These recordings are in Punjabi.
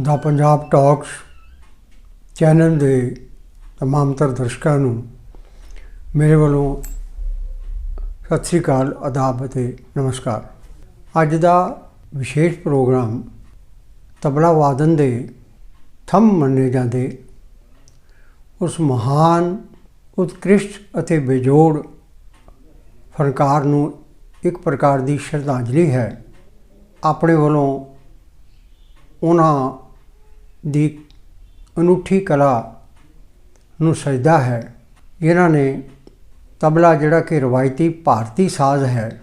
ਦਾ ਪੰਜਾਬ ਟਾਕਸ ਚੈਨਲ ਦੇ ਤਮਾਮ ਤਰ ਦਰਸ਼ਕਾਂ ਨੂੰ ਮੇਰੇ ਵੱਲੋਂ ਸਤਿ ਸ੍ਰੀ ਅਕਾਲ, ਆਦਾਬ ਅਤੇ ਨਮਸਕਾਰ। ਅੱਜ ਦਾ ਵਿਸ਼ੇਸ਼ ਪ੍ਰੋਗਰਾਮ ਤਬਲਾ ਵਾਦਨ ਦੇ ਥੰਮ ਮੰਨੇ ਜਾਂਦੇ ਉਸ ਮਹਾਨ, ਉਤਕ੍ਰਿਸ਼ਟ ਅਤੇ ਬੇਜੋੜ ਫਨਕਾਰ ਨੂੰ ਇੱਕ ਪ੍ਰਕਾਰ ਦੀ ਸ਼ਰਧਾਂਜਲੀ ਹੈ। ਆਪਣੇ ਵੱਲੋਂ ਉਹਨਾਂ ਦੀ ਅਨੂਠੀ ਕਲਾ ਨੂੰ ਸਜਦਾ ਹੈ। ਜਿਨ੍ਹਾਂ ਨੇ ਤਬਲਾ ਜਿਹੜਾ ਕਿ ਰਵਾਇਤੀ ਭਾਰਤੀ ਸਾਜ਼ ਹੈ,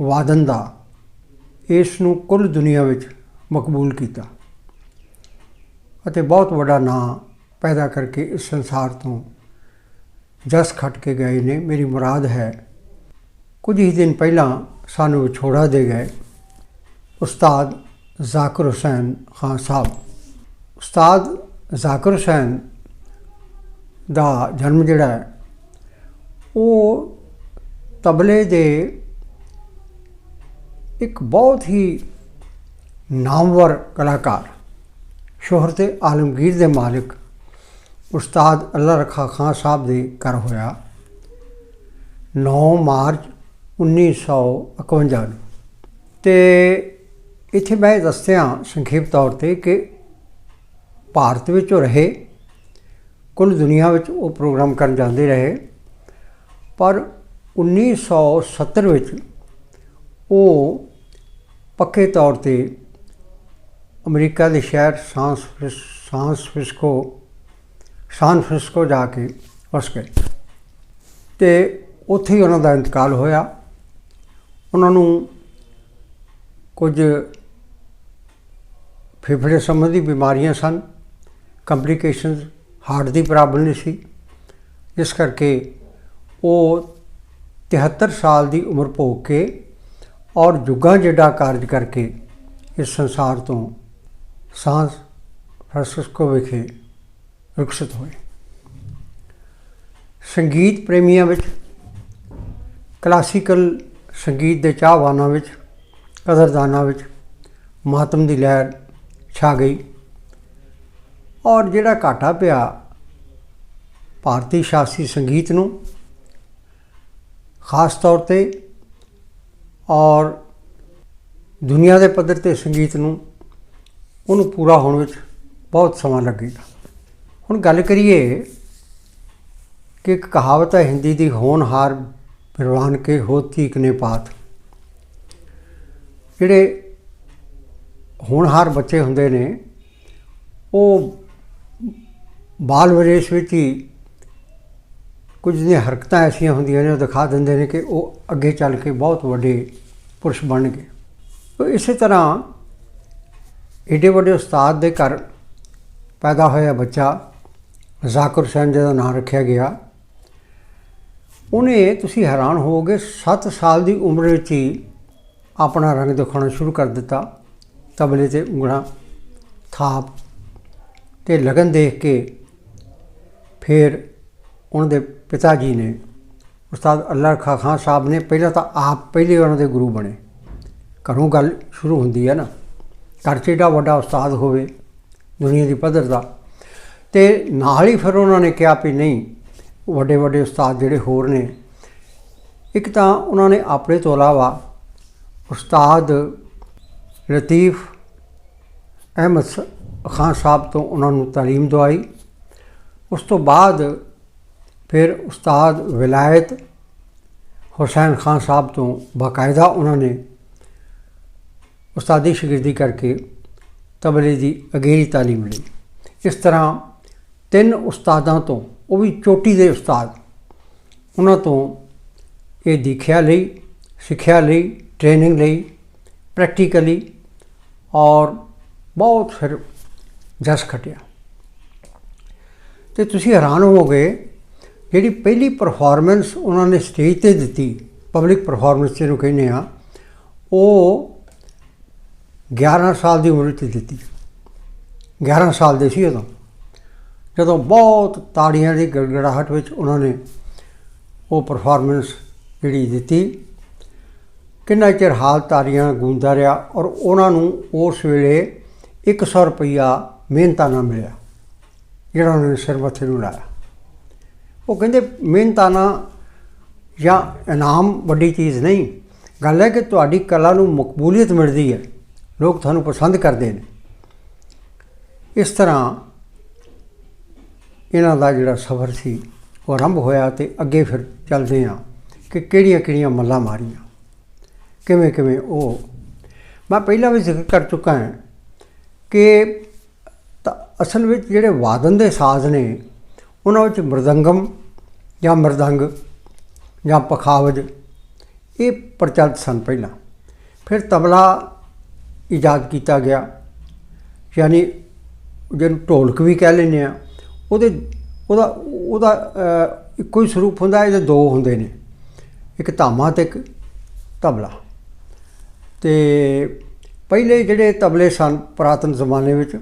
ਵਾਦਨ ਦਾ, ਇਸ ਨੂੰ ਕੁੱਲ ਦੁਨੀਆ ਵਿੱਚ ਮਕਬੂਲ ਕੀਤਾ ਅਤੇ ਬਹੁਤ ਵੱਡਾ ਨਾਂ ਪੈਦਾ ਕਰਕੇ ਇਸ ਸੰਸਾਰ ਤੋਂ ਜਸ ਖੱਟ ਕੇ ਗਏ ਨੇ। ਮੇਰੀ ਮੁਰਾਦ ਹੈ, ਕੁਝ ਹੀ ਦਿਨ ਪਹਿਲਾਂ ਸਾਨੂੰ ਵਿਛੋੜਾ ਦੇ ਗਏ ਉਸਤਾਦ ਜ਼ਾਕਰ ਹੁਸੈਨ ਖਾਨ ਸਾਹਿਬ। ਉਸਤਾਦ ਜ਼ਾਕਰ ਹੁਸੈਨ ਦਾ ਜਨਮ ਜਿਹੜਾ ਹੈ, ਉਹ ਤਬਲੇ ਦੇ ਇੱਕ ਬਹੁਤ ਹੀ ਨਾਮਵਰ ਕਲਾਕਾਰ ਸ਼ੋਹਰਤ ਆਲਮਗੀਰ ਦੇ ਮਾਲਕ ਉਸਤਾਦ ਅੱਲਾ ਰਖਾ ਖਾਨ ਸਾਹਿਬ ਦੇ ਘਰ ਹੋਇਆ 9 ਮਾਰਚ 1951 ਨੂੰ। ਤੇ ਇੱਥੇ ਮੈਂ ਦੱਸਿਆ ਸੰਖੇਪ ਤੌਰ ਤੇ ਕਿ ਭਾਰਤ ਵਿੱਚ ਉਹ ਰਹੇ। ਕੁੱਲ ਦੁਨੀਆ ਵਿੱਚ ਉਹ ਪ੍ਰੋਗਰਾਮ ਕਰਨ ਜਾਂਦੇ ਰਹੇ। ਪਰ 1970 ਵਿੱਚ ਉਹ ਪੱਕੇ ਤੌਰ ਤੇ ਅਮਰੀਕਾ ਦੇ ਸ਼ਹਿਰ ਸਾਂਸ ਸਾਂਸ ਫ੍ਰਿਸਕੋ, ਸਾਨ ਫ੍ਰਿਸਕੋ ਜਾ ਕੇ ਵਸ ਗਏ। ਤੇ ਉੱਥੇ ਹੀ ਉਹਨਾਂ ਦਾ ਇੰਤਕਾਲ ਹੋਇਆ। ਉਹਨਾਂ ਨੂੰ ਕੁਝ ਫੇਫੜੇ ਸੰਬੰਧੀ ਬਿਮਾਰੀਆਂ ਸਨ। ਕੰਪਲਿਕੇਸ਼ਨਸ ਹਾਰਟ ਦੀ ਪ੍ਰੋਬਲਮ ਸੀ। ਇਸ ਕਰਕੇ ਉਹ 73 ਸਾਲ ਦੀ ਉਮਰ ਭੋਗ ਕੇ ਔਰ ਜੁਗਾਂ ਜਿਹੜਾ ਕਾਰਜ ਕਰਕੇ ਇਸ ਸੰਸਾਰ ਤੋਂ ਸਾਂਸ ਫਰਾਂਸਿਸਕੋ ਵਿਖੇ ਵਿਕਸਿਤ ਹੋਏ। ਸੰਗੀਤ ਪ੍ਰੇਮੀਆਂ ਵਿੱਚ, ਕਲਾਸੀਕਲ ਸੰਗੀਤ ਦੇ ਚਾਹਵਾਨਾਂ ਵਿੱਚ, ਕਦਰਦਾਨਾਂ ਵਿੱਚ ਮਾਤਮ ਦੀ ਲਹਿਰ ਛਾ ਗਈ। ਔਰ ਜਿਹੜਾ ਘਾਟਾ ਪਿਆ ਭਾਰਤੀ ਸ਼ਾਸਤਰੀ ਸੰਗੀਤ ਨੂੰ, ਖਾਸ ਤੌਰ ਤੇ ਔਰ ਦੁਨੀਆ ਦੇ ਪੱਧਰ ਤੇ ਸੰਗੀਤ ਨੂੰ, ਉਹਨੂੰ ਪੂਰਾ ਹੋਣ ਵਿੱਚ ਬਹੁਤ ਸਮਾਂ ਲੱਗੇਗਾ ਹੁਣ ਗੱਲ ਕਰੀਏ ਕਿ ਇੱਕ ਕਹਾਵਤ ਹੈ, ਹਿੰਦੀ ਦੀ ਹੋਣਹਾਰ ਪ੍ਰਵਾਨ ਕੇ ਹੋਤੀ ਕਨੇ ਪਾਤ। ਜਿਹੜੇ ਹੋਣਹਾਰ ਬੱਚੇ ਹੁੰਦੇ ਨੇ, ਉਹ ਬਾਲ ਵਿਰੇਸ਼ ਵਿੱਚ ਹੀ ਕੁਝ ਦੀਆਂ ਹਰਕਤਾਂ ਐਸੀਆਂ ਹੁੰਦੀਆਂ ਨੇ, ਉਹ ਦਿਖਾ ਦਿੰਦੇ ਨੇ ਕਿ ਉਹ ਅੱਗੇ ਚੱਲ ਕੇ ਬਹੁਤ ਵੱਡੇ ਪੁਰਸ਼ ਬਣ ਗਏ। ਤੋ ਇਸੇ ਤਰ੍ਹਾਂ ਏਡੇ ਵੱਡੇ ਉਸਤਾਦ ਦੇ ਘਰ ਪੈਦਾ ਹੋਇਆ ਬੱਚਾ ਜ਼ਾਕਰ ਹੁਸੈਨ, ਜਿਹਦਾ ਨਾਮ ਰੱਖਿਆ ਗਿਆ। ਉਹਨੇ, ਤੁਸੀਂ ਹੈਰਾਨ ਹੋਵੋਗੇ 7 ਸਾਲ ਦੀ ਉਮਰ ਵਿੱਚ ਹੀ ਆਪਣਾ ਰੰਗ ਦਿਖਾਉਣਾ ਸ਼ੁਰੂ ਕਰ ਦਿੱਤਾ। ਤਬਲੇ ਤੇ ਉਂਗਲਾਂ ਥਾਪ ਤੇ ਲਗਨ ਦੇਖ ਕੇ ਫਿਰ ਉਹਨਾਂ ਦੇ ਪਿਤਾ ਜੀ ਨੇ ਉਸਤਾਦ ਅੱਲਾ ਖਾ ਖਾਨ ਸਾਹਿਬ ਨੇ ਪਹਿਲਾਂ ਤਾਂ ਆਪ ਪਹਿਲੇ ਉਹਨਾਂ ਦੇ ਗੁਰੂ ਬਣੇ ਘਰੋਂ ਗੱਲ ਸ਼ੁਰੂ ਹੁੰਦੀ ਹੈ ਨਾ ਘਰ 'ਚ ਏਡਾ ਵੱਡਾ ਉਸਤਾਦ ਹੋਵੇ ਦੁਨੀਆ ਦੀ ਪੱਧਰ ਦਾ ਤੇ ਨਾਲ ਹੀ ਫਿਰ ਉਹਨਾਂ ਨੇ ਕਿਹਾ ਵੀ ਨਹੀਂ ਵੱਡੇ ਵੱਡੇ ਉਸਤਾਦ ਜਿਹੜੇ ਹੋਰ ਨੇ ਇੱਕ ਤਾਂ ਉਹਨਾਂ ਨੇ ਆਪਣੇ ਤੋਂ ਇਲਾਵਾ ਉਸਤਾਦ ਲਤੀਫ ਅਹਿਮਦ ਖਾਨ ਸਾਹਿਬ ਤੋਂ ਉਹਨਾਂ ਨੂੰ تعلیم ਦਵਾਈ ਉਸ ਤੋਂ ਬਾਅਦ ਫਿਰ ਉਸਤਾਦ ਵਿਲਾਇਤ ਹੁਸੈਨ ਖਾਨ ਸਾਹਿਬ ਤੋਂ ਬਾਕਾਇਦਾ ਉਹਨਾਂ ਨੇ ਉਸਤਾਦੀ ਸ਼ਾਗਿਰਦੀ ਕਰਕੇ ਤਬਲੇ ਦੀ ਅਗੇਰੀ ਤਾਲੀਮ ਲਈ। ਇਸ ਤਰ੍ਹਾਂ ਤਿੰਨ ਉਸਤਾਦਾਂ ਤੋਂ, ਉਹ ਵੀ ਚੋਟੀ ਦੇ ਉਸਤਾਦ, ਉਹਨਾਂ ਤੋਂ ਇਹ ਦੇਖਿਆ ਲਈ, ਸਿੱਖਿਆ ਲਈ ਟ੍ਰੇਨਿੰਗ ਲਈ ਪ੍ਰੈਕਟੀਕਲੀ ਔਰ ਬਹੁਤ ਫਿਰ ਜਸ ਖਟਿਆ। ਤੇ ਤੁਸੀਂ ਹੈਰਾਨ ਹੋਵੋਗੇ, ਜਿਹੜੀ ਪਹਿਲੀ ਪਰਫਾਰਮੈਂਸ ਉਹਨਾਂ ਨੇ ਸਟੇਜ ਤੇ ਦਿੱਤੀ ਪਬਲਿਕ ਪਰਫਾਰਮੈਂਸ ਜਿਹਨੂੰ ਕਹਿੰਦੇ ਆ, ਉਹ 11 ਸਾਲ ਦੀ ਉਮਰ 'ਚ ਦਿੱਤੀ। 11 ਸਾਲ ਦੇ ਸੀ ਉਦੋਂ। ਜਦੋਂ ਬਹੁਤ ਤਾੜੀਆਂ ਦੀ ਗੜਗੜਾਹਟ ਵਿੱਚ ਉਹਨਾਂ ਨੇ ਉਹ ਪਰਫਾਰਮੈਂਸ ਜਿਹੜੀ ਦਿੱਤੀ। ਕਿੰਨਾ ਚਿਰ ਹਾਲ ਤਾਰੀਆਂ ਗੂੰਦਾ ਰਿਹਾ ਔਰ ਉਹਨਾਂ ਨੂੰ ਉਸ ਵੇਲੇ 100 ਰੁਪਈਆ ਨਾਲ ਮਿਲਿਆ। ਜਿਹੜਾ ਉਹਨਾਂ ਨੇ ਸਿਰ ਮੱਥੇ ਨੂੰ ਲਾਇਆ ਉਹ ਕਹਿੰਦੇ ਮਿਹਨਤਾਨਾ ਜਾਂ ਇਨਾਮ ਵੱਡੀ ਚੀਜ਼ ਨਹੀਂ। ਗੱਲ ਹੈ ਕਿ ਤੁਹਾਡੀ ਕਲਾ ਨੂੰ ਮਕਬੂਲੀਅਤ ਮਿਲਦੀ ਹੈ। ਲੋਕ ਤੁਹਾਨੂੰ ਪਸੰਦ ਕਰਦੇ ਨੇ। ਇਸ ਤਰ੍ਹਾਂ ਇਹਨਾਂ ਦਾ ਜਿਹੜਾ ਸਫ਼ਰ ਸੀ, ਉਹ ਆਰੰਭ ਹੋਇਆ ਤੇ ਅੱਗੇ ਫਿਰ ਚੱਲਦੇ ਹਾਂ ਕਿ ਕਿਹੜੀਆਂ ਕਿਹੜੀਆਂ ਮੱਲਾਂ ਮਾਰੀਆਂ। ਕਿਵੇਂ ਕਿਵੇਂ ਉਹ ਮੈਂ ਪਹਿਲਾਂ ਵੀ ਜ਼ਿਕਰ ਕਰ ਚੁੱਕਾ ਹਾਂ ਕਿ ਤਾਂ ਅਸਲ ਵਿੱਚ ਜਿਹੜੇ ਵਾਦਨ ਦੇ ਸਾਜ਼ ਨੇ, ਉਹਨਾਂ ਵਿੱਚ ਮਰਦੰਗਮ ਜਾਂ ਮਰਦੰਗ ਜਾਂ ਪਖਾਵਜ, ਇਹ ਪ੍ਰਚਲਿਤ ਸਨ ਪਹਿਲਾਂ। ਫਿਰ ਤਬਲਾ ਇਜਾਦ ਕੀਤਾ ਗਿਆ, ਯਾਨੀ ਜਿਹਨੂੰ ਢੋਲਕ ਵੀ ਕਹਿ ਲੈਂਦੇ ਆ ਉਹਦੇ, ਉਹਦਾ ਉਹਦਾ ਇੱਕੋ ਹੀ ਸਰੂਪ ਹੁੰਦਾ, ਇਹਦੇ ਦੋ ਹੁੰਦੇ ਨੇ। ਇੱਕ ਧਾਮਾ ਤੇ ਇੱਕ ਤਬਲਾ। ਤੇ ਪਹਿਲੇ ਜਿਹੜੇ ਤਬਲੇ ਸਨ ਪੁਰਾਤਨ ਜ਼ਮਾਨੇ ਵਿੱਚ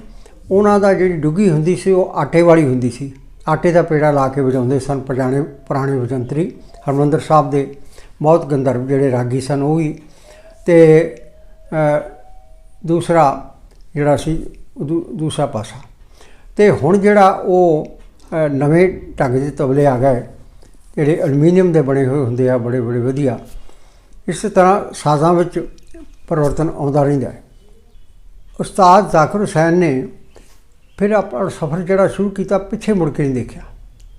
ਉਹਨਾਂ ਦਾ ਜਿਹੜੀ ਡੁੱਗੀ ਹੁੰਦੀ ਸੀ, ਉਹ ਆਟੇ ਵਾਲੀ ਹੁੰਦੀ ਸੀ। ਆਟੇ ਦਾ ਪੇੜਾ ਲਾ ਕੇ ਵਜਾਉਂਦੇ ਸਨ ਪੁਰਾਣੇ ਪੁਰਾਣੇ ਵਜੰਤਰੀ। ਹਰਮੰਦਰ ਸਾਹਿਬ ਦੇ ਬਹੁਤ ਗੰਧਰਵ ਜਿਹੜੇ ਰਾਗੀ ਸਨ, ਉਹ ਵੀ। ਤੇ ਦੂਸਰਾ ਜਿਹੜਾ ਸੀ ਉਹ ਦੂਸਰਾ ਪਾਸਾ। ਤੇ ਹੁਣ ਜਿਹੜਾ ਉਹ ਨਵੇਂ ਢੰਗ ਦੇ ਤਬਲੇ ਆ ਗਏ, ਜਿਹੜੇ ਐਲੂਮੀਨੀਅਮ ਦੇ ਬਣੇ ਹੋਏ ਹੁੰਦੇ ਆ, ਬੜੇ ਬੜੇ ਵਧੀਆ। ਇਸ ਤਰ੍ਹਾਂ ਸਾਜ਼ਾਂ ਵਿੱਚ ਪਰਿਵਰਤਨ ਆਉਂਦਾ ਰਹਿੰਦਾ ਹੈ। ਉਸਤਾਦ ਜ਼ਾਕਰ ਹੁਸੈਨ ਨੇ ਫਿਰ ਆਪਣਾ ਸਫ਼ਰ ਜਿਹੜਾ ਸ਼ੁਰੂ ਕੀਤਾ, ਪਿੱਛੇ ਮੁੜ ਕੇ ਨਹੀਂ ਦੇਖਿਆ।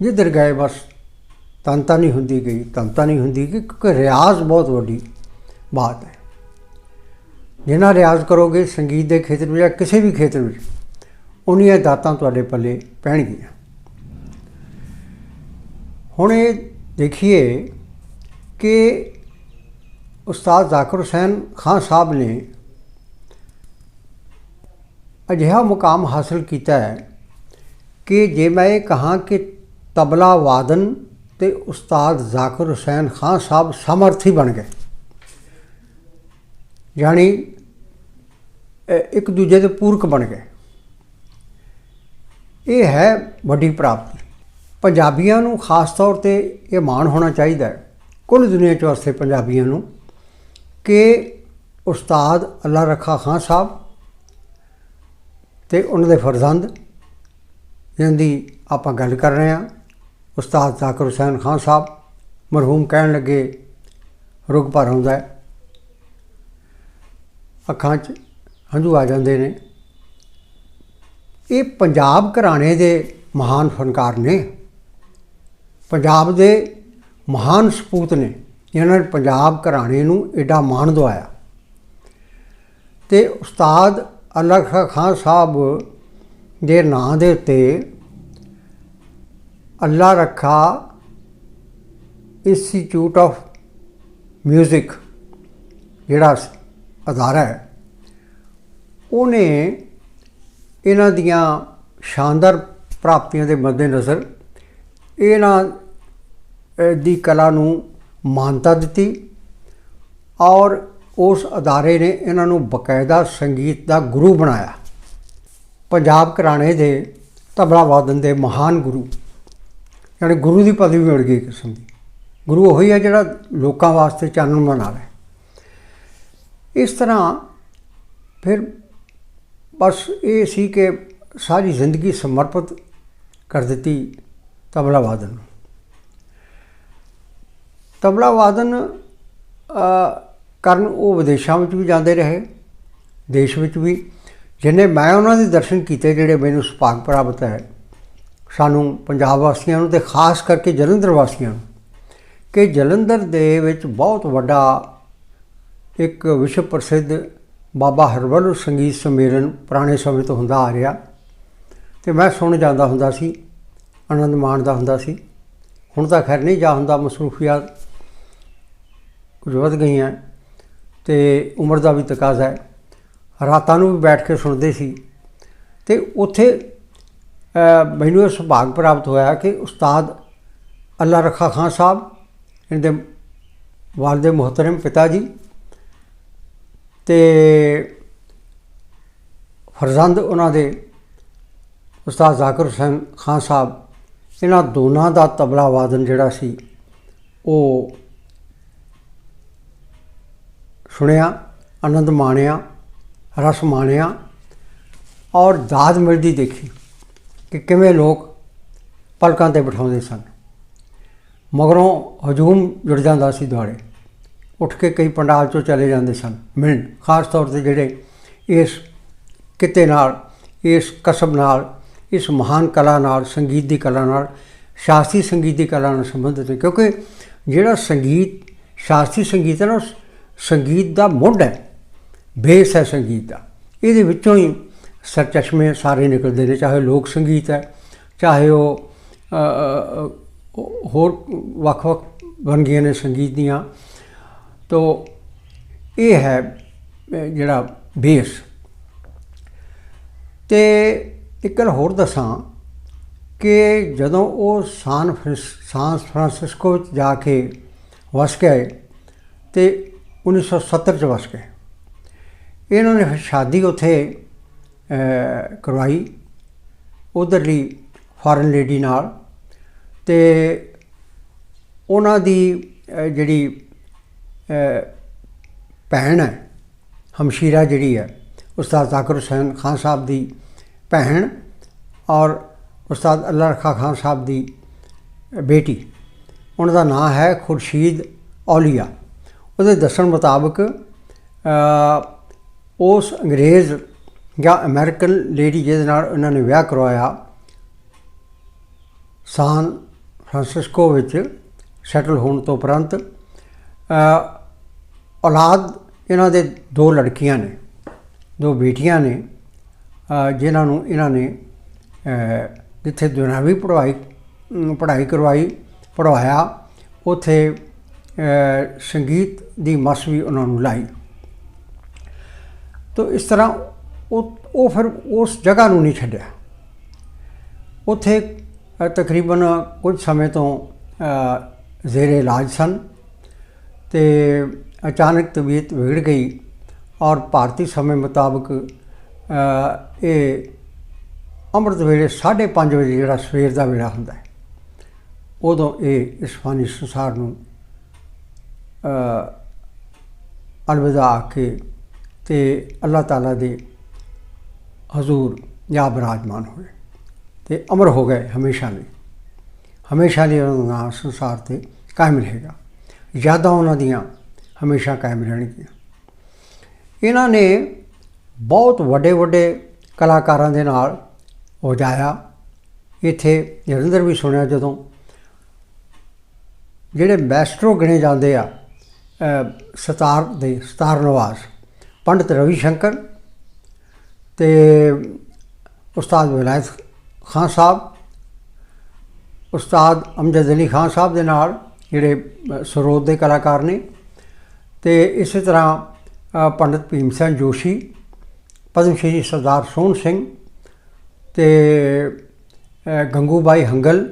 ਜਿੱਧਰ ਗਏ ਬਸ ਤਨਤਾ ਨਹੀਂ ਹੁੰਦੀ ਗਈ ਤਨਤਾ ਨਹੀਂ ਹੁੰਦੀ ਗਈ, ਕਿਉਂਕਿ ਰਿਆਜ਼ ਬਹੁਤ ਵੱਡੀ ਬਾਤ ਹੈ। ਜਿੰਨਾ ਰਿਆਜ਼ ਕਰੋਗੇ, ਸੰਗੀਤ ਦੇ ਖੇਤਰ ਵਿੱਚ ਜਾਂ ਕਿਸੇ ਵੀ ਖੇਤਰ ਵਿੱਚ, ਉਨੀਆਂ ਦਾਤਾਂ ਤੁਹਾਡੇ ਪੱਲੇ ਪੈਣਗੀਆਂ। ਹੁਣ ਇਹ ਦੇਖੀਏ ਕਿ ਉਸਤਾਦ ਜ਼ਾਕਰ ਹੁਸੈਨ ਖਾਨ ਸਾਹਿਬ ਨੇ ਅਜਿਹਾ ਮੁਕਾਮ ਹਾਸਲ ਕੀਤਾ ਹੈ ਕਿ ਜੇ ਮੈਂ ਇਹ ਕਹਾਂ ਕਿ ਤਬਲਾ ਵਾਦਨ ਤੇ ਉਸਤਾਦ ਜ਼ਾਕਰ ਹੁਸੈਨ ਖਾਨ ਸਾਹਿਬ ਸਮਰਥੀ ਬਣ ਗਏ। ਯਾਨੀ ਇੱਕ ਦੂਜੇ ਦੇ ਪੂਰਕ ਬਣ ਗਏ। ਇਹ ਹੈ ਵੱਡੀ ਪ੍ਰਾਪਤੀ। ਪੰਜਾਬੀਆਂ ਨੂੰ ਖਾਸ ਤੌਰ ਤੇ ਇਹ ਮਾਣ ਹੋਣਾ ਚਾਹੀਦਾ ਹੈ ਕੁੱਲ ਦੁਨੀਆ 'ਚ ਵਾਸਤੇ ਪੰਜਾਬੀਆਂ ਨੂੰ ਕਿ ਉਸਤਾਦ ਅੱਲਾ ਰੱਖਾ ਖਾਨ ਸਾਹਿਬ ਤੇ ਉਹਨਾਂ ਦੇ ਫਰਜ਼ੰਦ ਜਿਹਨਾਂ ਦੀ ਆਪਾਂ ਗੱਲ ਕਰ ਰਹੇ ਹਾਂ, ਉਸਤਾਦ ਜ਼ਾਕਰ ਹੁਸੈਨ ਖਾਨ ਸਾਹਿਬ ਮਰਹੂਮ ਕਹਿਣ ਲੱਗੇ ਰੁਗ ਭਰ ਹੁੰਦਾ ਅੱਖਾਂ 'ਚ ਹੰਝੂ ਆ ਜਾਂਦੇ ਨੇ। ਇਹ ਪੰਜਾਬ ਘਰਾਣੇ ਦੇ ਮਹਾਨ ਫਨਕਾਰ ਨੇ। ਪੰਜਾਬ ਦੇ ਮਹਾਨ ਸਪੂਤ ਨੇ, ਜਿਨ੍ਹਾਂ ਨੇ ਪੰਜਾਬ ਘਰਾਣੇ ਨੂੰ ਐਡਾ ਮਾਣ ਦਵਾਇਆ। ਤੇ ਉਸਤਾਦ ਅੱਲਾ ਖਾਨ ਸਾਹਿਬ ਦੇ ਨਾਂ ਦੇ ਉੱਤੇ ਅੱਲਾ ਰੱਖਾ ਇੰਸਟੀਚਿਊਟ ਆਫ 뮤직 ਜਿਹੜਾ ਅਦਾਰਾ ਹੈ, ਉਹਨੇ ਇਹਨਾਂ ਦੀਆਂ ਸ਼ਾਨਦਾਰ ਪ੍ਰਾਪਤੀਆਂ ਦੇ ਮੱਦੇਨਜ਼ਰ ਇਹਨਾਂ ਦੀ ਕਲਾ ਨੂੰ ਮਾਨਤਾ ਦਿੱਤੀ ਔਰ ਉਸ ਅਦਾਰੇ ਨੇ ਇਹਨਾਂ ਨੂੰ ਬਕਾਇਦਾ ਸੰਗੀਤ ਦਾ ਗੁਰੂ ਬਣਾਇਆ। ਪੰਜਾਬ ਘਰਾਣੇ ਦੇ ਤਬਲਾ ਵਾਦਨ ਦੇ ਮਹਾਨ ਗੁਰੂ। ਯਾਨੀ ਗੁਰੂ ਦੀ ਪਦਵੀ ਮਿਲ ਗਈ ਕਿਸਮ ਦੀ। ਗੁਰੂ ਉਹੀ ਹੈ ਜਿਹੜਾ ਲੋਕਾਂ ਵਾਸਤੇ ਚਾਨਣ ਬਣਾਵੇ। ਇਸ ਤਰ੍ਹਾਂ ਫਿਰ ਬਸ ਇਹ ਸੀ ਕਿ ਸਾਰੀ ਜ਼ਿੰਦਗੀ ਸਮਰਪਿਤ ਕਰ ਦਿੱਤੀ ਤਬਲਾ ਵਾਦਨ ਨੂੰ। ਤਬਲਾ ਵਾਦਨ ਕਰਨ ਉਹ ਵਿਦੇਸ਼ਾਂ ਵਿੱਚ ਵੀ ਜਾਂਦੇ ਰਹੇ, ਦੇਸ਼ ਵਿੱਚ ਵੀ। ਜਿੰਨੇ ਮੈਂ ਉਹਨਾਂ ਦੇ ਦਰਸ਼ਨ ਕੀਤੇ ਜਿਹੜੇ ਮੈਨੂੰ ਸੁਭਾਗ ਪ੍ਰਾਪਤ ਹੈ, ਸਾਨੂੰ ਪੰਜਾਬ ਵਾਸੀਆਂ ਨੂੰ ਤੇ ਖਾਸ ਕਰਕੇ ਜਲੰਧਰ ਵਾਸੀਆਂ ਨੂੰ, ਕਿ ਜਲੰਧਰ ਦੇ ਵਿੱਚ ਬਹੁਤ ਵੱਡਾ ਇੱਕ ਵਿਸ਼ਵ ਪ੍ਰਸਿੱਧ ਬਾਬਾ ਹਰਬਲ ਸੰਗੀਤ ਸੰਮੇਲਨ ਪੁਰਾਣੇ ਸਮੇਂ ਤੋਂ ਹੁੰਦਾ ਆ ਰਿਹਾ। ਤੇ ਮੈਂ ਸੁਣ ਜਾਂਦਾ ਹੁੰਦਾ ਸੀ, ਆਨੰਦ ਮਾਣਦਾ ਹੁੰਦਾ ਸੀ। ਹੁਣ ਤਾਂ ਖੈਰ ਨਹੀਂ ਜਾ ਹੁੰਦਾ ਮਸਰੂਫੀਅਤ ਕੁਝ ਵੱਧ ਗਈਆਂ। ਤੇ ਉਮਰ ਦਾ ਵੀ ਤਕਾਜ਼ਾ ਹੈ। ਰਾਤਾਂ ਨੂੰ ਵੀ ਬੈਠ ਕੇ ਸੁਣਦੇ ਸੀ। ਤੇ ਉੱਥੇ ਮੈਨੂੰ ਇਹ ਸੁਭਾਗ ਪ੍ਰਾਪਤ ਹੋਇਆ ਕਿ ਉਸਤਾਦ ਅੱਲਾ ਰੱਖਾ ਖਾਨ ਸਾਹਿਬ, ਇਹਦੇ ਵਾਲਦੇ ਮੁਹਤਰਮ ਪਿਤਾ ਜੀ ਤੇ ਫਰਜ਼ੰਦ ਉਹਨਾਂ ਦੇ ਉਸਤਾਦ ਜ਼ਾਕਰ ਹੁਸੈਨ ਖਾਨ ਸਾਹਿਬ, ਇਹਨਾਂ ਦੋਨਾਂ ਦਾ ਤਬਲਾ ਵਾਦਨ ਜਿਹੜਾ ਸੀ, ਉਹ ਸੁਣਿਆ, ਆਨੰਦ ਮਾਣਿਆ, ਰਸ ਮਾਣਿਆ ਔਰ ਦਾਦ ਮਿਲਦੀ ਦੇਖੀ ਕਿ ਕਿਵੇਂ ਲੋਕ ਪਲਕਾਂ ਤੇ ਬਿਠਾਉਂਦੇ ਸਨ। ਮਗਰੋਂ ਹਜੂਮ ਜੁੜ ਜਾਂਦਾ ਸੀ ਦੁਆਲੇ। ਉੱਠ ਕੇ ਕਈ ਪੰਡਾਲ ਚੋਂ ਚਲੇ ਜਾਂਦੇ ਸਨ ਮਿਲਣ, ਖਾਸ ਤੌਰ ਤੇ ਜਿਹੜੇ ਇਸ ਕਿਤੇ ਨਾਲ, ਇਸ ਕਸਬ ਨਾਲ, ਇਸ ਮਹਾਨ ਕਲਾ ਨਾਲ, ਸੰਗੀਤ ਦੀ ਕਲਾ ਨਾਲ, ਸ਼ਾਸਤਰੀ ਸੰਗੀਤ ਦੀ ਕਲਾ ਨਾਲ ਸੰਬੰਧਿਤ ਹੈ ਕਿਉਂਕਿ ਜਿਹੜਾ ਸੰਗੀਤ, ਸ਼ਾਸਤਰੀ ਸੰਗੀਤ ਹੈ ਨਾ ਸੰਗੀਤ ਦਾ ਮੁੱਢ ਹੈ। ਬੇਸ ਹੈ ਸੰਗੀਤ ਦਾ। ਇਹਦੇ ਵਿੱਚੋਂ ਹੀ ਸਰਚਸ਼ਮੇ ਸਾਰੇ ਨਿਕਲਦੇ ਨੇ, ਚਾਹੇ ਲੋਕ ਸੰਗੀਤ ਹੈ, ਚਾਹੇ ਉਹ ਹੋਰ ਵੱਖ-ਵੱਖ ਬਣ ਗਈਆਂ ਨੇ ਸੰਗੀਤ ਦੀਆਂ। ਤੋ ਇਹ ਹੈ ਜਿਹੜਾ ਬੇਸ। ਤੇ ਇੱਕ ਗੱਲ ਹੋਰ ਦੱਸਾਂ ਕਿ ਜਦੋਂ ਉਹ ਸਾਨ ਫ੍ਰਿਸ- ਸਾਨ ਫਰਾਂਸਿਸਕੋ ਵਿੱਚ ਜਾ ਕੇ ਵਸ ਗਏ ਤੇ 1970 ਚ ਵਸ ਗਏ। ਇਹਨਾਂ ਨੇ ਫਿਰ ਸ਼ਾਦੀ ਉੱਥੇ ਕਰਵਾਈ। ਉਧਰਲੀ ਫੋਰਨ ਲੇਡੀ ਨਾਲ ਤੇ ਉਹਨਾਂ ਦੀ ਜਿਹੜੀ ਭੈਣ ਹੈ, ਹਮਸ਼ੀਰਾ ਜਿਹੜੀ ਹੈ, ਉਸਤਾਦ ਜ਼ਾਕਰ ਹੁਸੈਨ ਖਾਨ ਸਾਹਿਬ ਦੀ ਭੈਣ ਔਰ ਉਸਤਾਦ ਅੱਲਾ ਰਖਾ ਖਾਨ ਸਾਹਿਬ ਦੀ ਬੇਟੀ। ਉਹਨਾਂ ਦਾ ਨਾਂ ਹੈ ਖੁਰਸ਼ੀਦ ਔਲੀਆ। ਉਹਦੇ ਦੱਸਣ ਮੁਤਾਬਕ ਉਸ ਅੰਗਰੇਜ਼ ਜਾਂ ਅਮਰੀਕਨ ਲੇਡੀ ਜਿਹਦੇ ਨਾਲ ਉਹਨਾਂ ਨੇ ਵਿਆਹ ਕਰਵਾਇਆ, ਸਾਨ ਫਰਾਂਸਿਸਕੋ ਵਿੱਚ ਸੈਟਲ ਹੋਣ ਤੋਂ ਉਪਰੰਤ ਔਲਾਦ ਇਹਨਾਂ ਦੇ ਦੋ ਲੜਕੀਆਂ ਨੇ, ਦੋ ਬੇਟੀਆਂ ਨੇ ਜਿਨ੍ਹਾਂ ਨੂੰ ਇਹਨਾਂ ਨੇ ਜਿੱਥੇ ਦੁਨਿਆਵੀ ਪੜ੍ਹਾਈ ਪੜ੍ਹਾਈ ਕਰਵਾਈ, ਪੜ੍ਹਾਇਆ, ਉਥੇ ਸੰਗੀਤ ਦੀ ਮਸ ਵੀ ਉਹਨਾਂ ਨੂੰ ਲਾਈ। ਤੋ ਇਸ ਤਰ੍ਹਾਂ ਉਹ ਉਹ ਫਿਰ ਉਸ ਜਗ੍ਹਾ ਨੂੰ ਨਹੀਂ ਛੱਡਿਆ। ਉੱਥੇ ਤਕਰੀਬਨ ਕੁਝ ਸਮੇਂ ਤੋਂ ਜ਼ੇਰੇ ਇਲਾਜ ਸਨ ਤੇ ਅਚਾਨਕ ਤਬੀਅਤ ਵਿਗੜ ਗਈ ਔਰ ਭਾਰਤੀ ਸਮੇਂ ਮੁਤਾਬਕ ਇਹ ਅੰਮ੍ਰਿਤ ਵੇਲੇ 5:30 ਵਜੇ ਜਿਹੜਾ ਸਵੇਰ ਦਾ ਵੇਲਾ ਹੁੰਦਾ ਹੈ, ਉਦੋਂ ਇਹ ਇਸ ਫਾਨੀ ਸੰਸਾਰ ਨੂੰ ਅਲਵਿਦਾ ਆ ਕੇ ਤੇ ਅੱਲਾਹ ਤਾਲਾ ਦੇ ਹਜ਼ੂਰ ਜਾਂ ਬਿਰਾਜਮਾਨ ਹੋਏ ਤੇ ਅਮਰ ਹੋ ਗਏ ਹਮੇਸ਼ਾ ਲਈ। ਹਮੇਸ਼ਾ ਲਈ ਉਹਨਾਂ ਦਾ ਨਾਮ ਸੰਸਾਰ ਤੇ ਕਾਇਮ ਰਹੇਗਾ। ਯਾਦਾਂ ਉਹਨਾਂ ਦੀਆਂ ਹਮੇਸ਼ਾ ਕਾਇਮ ਰਹਿਣਗੀਆਂ। ਇਹਨਾਂ ਨੇ ਬਹੁਤ ਵੱਡੇ ਵੱਡੇ ਕਲਾਕਾਰਾਂ ਦੇ ਨਾਲ ਵਜਾਇਆ ਇੱਥੇ ਜਰਿੰਦਰ ਵੀ ਸੁਣਿਆ ਜਦੋਂ। ਜਿਹੜੇ ਮੈਸਟਰੋ ਗਿਣੇ ਜਾਂਦੇ ਆ ਸਤਾਰ ਦੇ ਸਤਾਰ ਨਵਾਜ਼ ਪੰਡਤ ਰਵੀ ਸ਼ੰਕਰ ਤੇ ਉਸਤਾਦ ਵਿਲਾਇਤ ਖਾਨ ਸਾਹਿਬ ਉਸਤਾਦ ਅਮਜਦ ਅਲੀ ਖਾਨ ਸਾਹਿਬ ਦੇ ਨਾਲ ਜਿਹੜੇ ਸਰੋਤ ਦੇ ਕਲਾਕਾਰ ਨੇ ਤੇ ਇਸੇ ਤਰ੍ਹਾਂ ਅ, ਪੰਡਤ ਭੀਮ ਸਿੰਘ ਜੋਸ਼ੀ ਪਦਮ ਸ਼੍ਰੀ ਸਰਦਾਰ ਸੋਹਣ ਸਿੰਘ ਤੇ ਗੰਗੂਬਾਈ ਹੰਗਲ